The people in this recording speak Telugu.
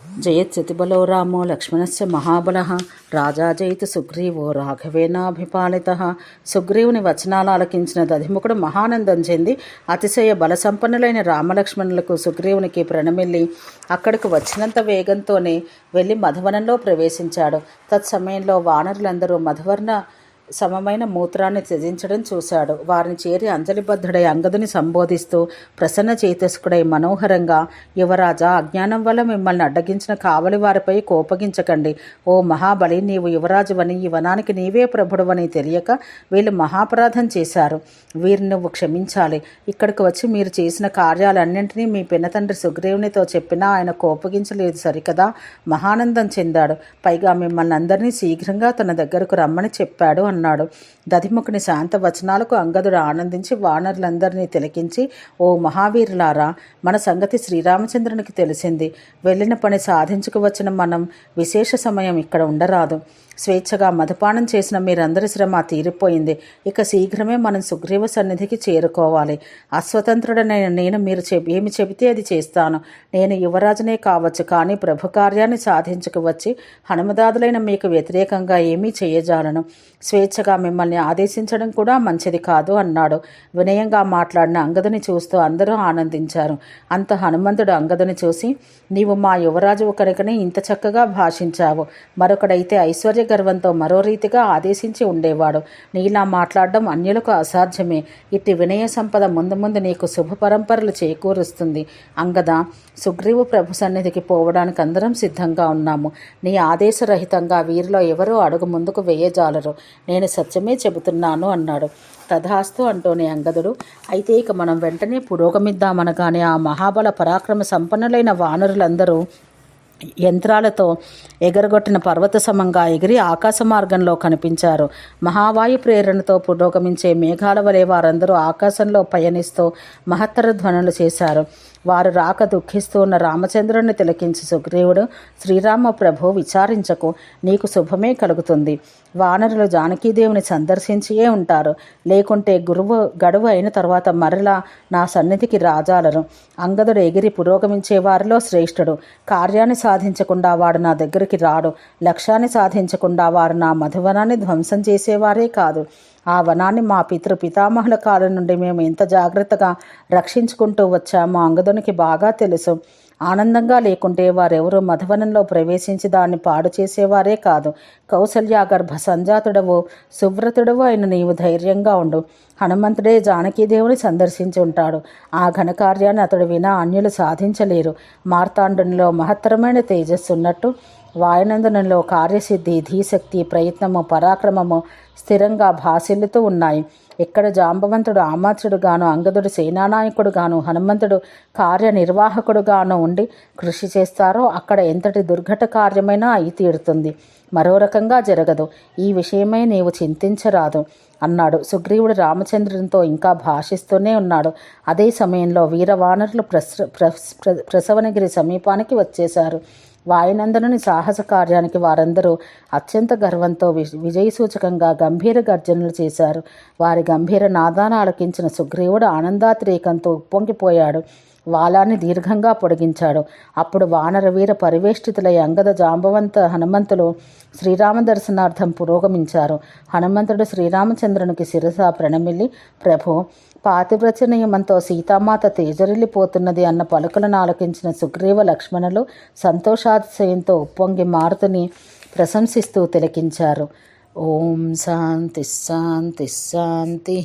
జయత్యతిబలో రామో లక్ష్మణస్య మహాబలః. రాజా జయితు సుగ్రీవో రాఘవేనాభిపాలిత. సుగ్రీవుని వచనాలు ఆలకించిన దధిముఖుడు మహానందం చెంది అతిశయ బలసంపన్నులైన రామలక్ష్మణులకు సుగ్రీవునికి ప్రణమిల్లి అక్కడికి వచ్చినంత వేగంతోనే వెళ్ళి మధువనంలో ప్రవేశించాడు. తత్సమయంలో వానరులందరూ మధువర్ణ సమమైన మూత్రాన్ని త్యజించడం చూశాడు. వారిని చేరి అంజలిబద్ధుడై అంగదుని సంబోధిస్తూ ప్రసన్న చేతస్కుడై మనోహరంగా యువరాజా అజ్ఞానం వల్ల మిమ్మల్ని అడ్డగించిన కావలి వారిపై కోపగించకండి. ఓ మహాబలి నీవు యువరాజువని ఈ వనానికి నీవే ప్రభుడువని తెలియక వీళ్ళు మహాపరాధం చేశారు. వీరిని నువ్వు క్షమించాలి. ఇక్కడికి వచ్చి మీరు చేసిన కార్యాలన్నింటినీ మీ పిన్నతండ్రి సుగ్రీవునితో చెప్పినా ఆయన కోపగించలేదు సరికదా? మహానందం చెందాడు. పైగా మిమ్మల్ని అందరినీ శీఘ్రంగా తన దగ్గరకు రమ్మని చెప్పాడు అన్నాడు దధిముఖుని శాంత వచనాలకు అంగదుడు ఆనందించి వానరులందరినీ తిలకించి ఓ మహావీరులారా మన సంగతి శ్రీరామచంద్రునికి తెలిసింది. వెళ్ళిన పని సాధించుకు వచ్చిన మనం విశేష సమయం ఇక్కడ ఉండరాదు. స్వేచ్ఛగా మధుపానం చేసిన మీరందరి శ్రమ తీరిపోయింది. ఇక శీఘ్రమే మనం సుగ్రీవ సన్నిధికి చేరుకోవాలి. అస్వతంత్రుడనైన నేను మీరు చె ఏమి చెబితే అది చేస్తాను. నేను యువరాజునే కావచ్చు కానీ ప్రభు కార్యాన్ని సాధించుకు వచ్చి హనుమదాదులైన మీకు వ్యతిరేకంగా ఏమీ చేయజాలను. స్వేచ్ఛగా మిమ్మల్ని ఆదేశించడం కూడా మంచిది కాదు అన్నాడు. వినయంగా మాట్లాడిన అంగదుని చూస్తూ అందరూ ఆనందించారు. అంత హనుమంతుడు అంగదుని చూసి నీవు మా యువరాజు ఒకరికని ఇంత చక్కగా భాషించావు. మరొకడైతే ఐశ్వర్య గర్వంతో మరో రీతిగా ఆదేశించి ఉండేవాడు. నీలా మాట్లాడడం అన్యులకు అసాధ్యమే. ఇట్టి వినయ సంపద ముందు ముందు నీకు శుభ పరంపరలు చేకూరుస్తుంది. అంగద సుగ్రీవు ప్రభు సన్నిధికి పోవడానికి అందరం సిద్ధంగా ఉన్నాము. నీ ఆదేశరహితంగా వీరిలో ఎవరూ అడుగు ముందుకు వేయజాలరు. నేను సత్యమే చెబుతున్నాను అన్నాడు. తథాస్తు అంటూనే అంగదుడు అయితే ఇక మనం వెంటనే పురోగమిద్దామనగానే ఆ మహాబల పరాక్రమ సంపన్నులైన వానరులందరూ యంత్రాలతో ఎగరగొట్టిన పర్వత సమంగా ఎగిరి ఆకాశ మార్గంలో కనిపించారు. మహావాయు ప్రేరణతో పురోగమించే మేఘాల వలె వారందరూ ఆకాశంలో పయనిస్తూ మహత్తర ధ్వనులు చేశారు. వారు రాక దుఃఖిస్తూ ఉన్న రామచంద్రుని తిలకించి సుగ్రీవుడు శ్రీరామ ప్రభు విచారించకు నీకు శుభమే కలుగుతుంది. వానరులు జానకీదేవిని సందర్శించియే ఉంటారు. లేకుంటే గురువు గడువు అయిన తర్వాత మరలా నా సన్నిధికి రాజాలరు. అంగదుడు ఎగిరి పురోగమించే వారిలో శ్రేష్ఠుడు. కార్యాన్ని సాధించకుండా వాడు నా దగ్గరికి రాడు. లక్ష్యాన్ని సాధించకుండా వారు నా మధువనాన్ని ధ్వంసం చేసేవారే కాదు. ఆ వనాన్ని మా పితృ పితామహుల కాలం నుండి మేము ఎంత జాగ్రత్తగా రక్షించుకుంటూ వచ్చామో. అంగదునికి బాగా తెలుసు. ఆనందంగా లేకుంటే వారెవరూ మధువనంలో ప్రవేశించి దాన్ని పాడు చేసేవారే కాదు. కౌసల్యాగర్భ సంజాతుడవు సువ్రతుడవు అయిన నీవు ధైర్యంగా ఉండు. హనుమంతుడే జానకీదేవుని సందర్శించి ఉంటాడు. ఆ ఘనకార్యాన్ని అతడు వినా అన్యులు సాధించలేరు. మార్తాండునిలో మహత్తరమైన తేజస్సు ఉన్నట్టు వాయునందనంలో కార్యసిద్ధి ధీశక్తి ప్రయత్నము పరాక్రమము స్థిరంగా భాసిల్లుతూ ఉన్నాయి. ఎక్కడ జాంబవంతుడు ఆమాత్యుడుగాను అంగదుడు సేనానాయకుడుగాను హనుమంతుడు కార్యనిర్వాహకుడుగాను ఉండి కృషి చేస్తారో అక్కడ ఎంతటి దుర్ఘట కార్యమైనా అయి తీరుతుంది. మరో రకంగా జరగదు. ఈ విషయమై నీవు చింతించరాదు అన్నాడు. సుగ్రీవుడు రామచంద్రునితో ఇంకా భాషిస్తూనే ఉన్నాడు. అదే సమయంలో వీరవానరులు ప్రస ప్రసవనగిరి సమీపానికి వచ్చేశారు. వాయునందనుని సాహస కార్యానికి వారందరూ అత్యంత గర్వంతో విజయ సూచకంగా గంభీర గర్జనలు చేశారు. వారి గంభీర నాదాన ఆలకించిన సుగ్రీవుడు ఆనందాతిరేకంతో ఉప్పొంగిపోయాడు. వాలాన్ని దీర్ఘంగా పొడిగించాడు. అప్పుడు వానరవీర పరివేష్టితులై అంగద జాంబవంత హనుమంతులు శ్రీరామ దర్శనార్థం పురోగమించారు. హనుమంతుడు శ్రీరామచంద్రునికి శిరస ప్రణమిల్లి ప్రభు పాతివ్రచనీయమంతో సీతామాత తేజరిల్లిపోతున్నది అన్న పలుకులను ఆలకించిన సుగ్రీవ లక్ష్మణులు సంతోషాతిశయంతో ఉప్పొంగి మారుతుని ప్రశంసిస్తూ తిలకించారు. ఓం శాంతి శాంతి శాంతి.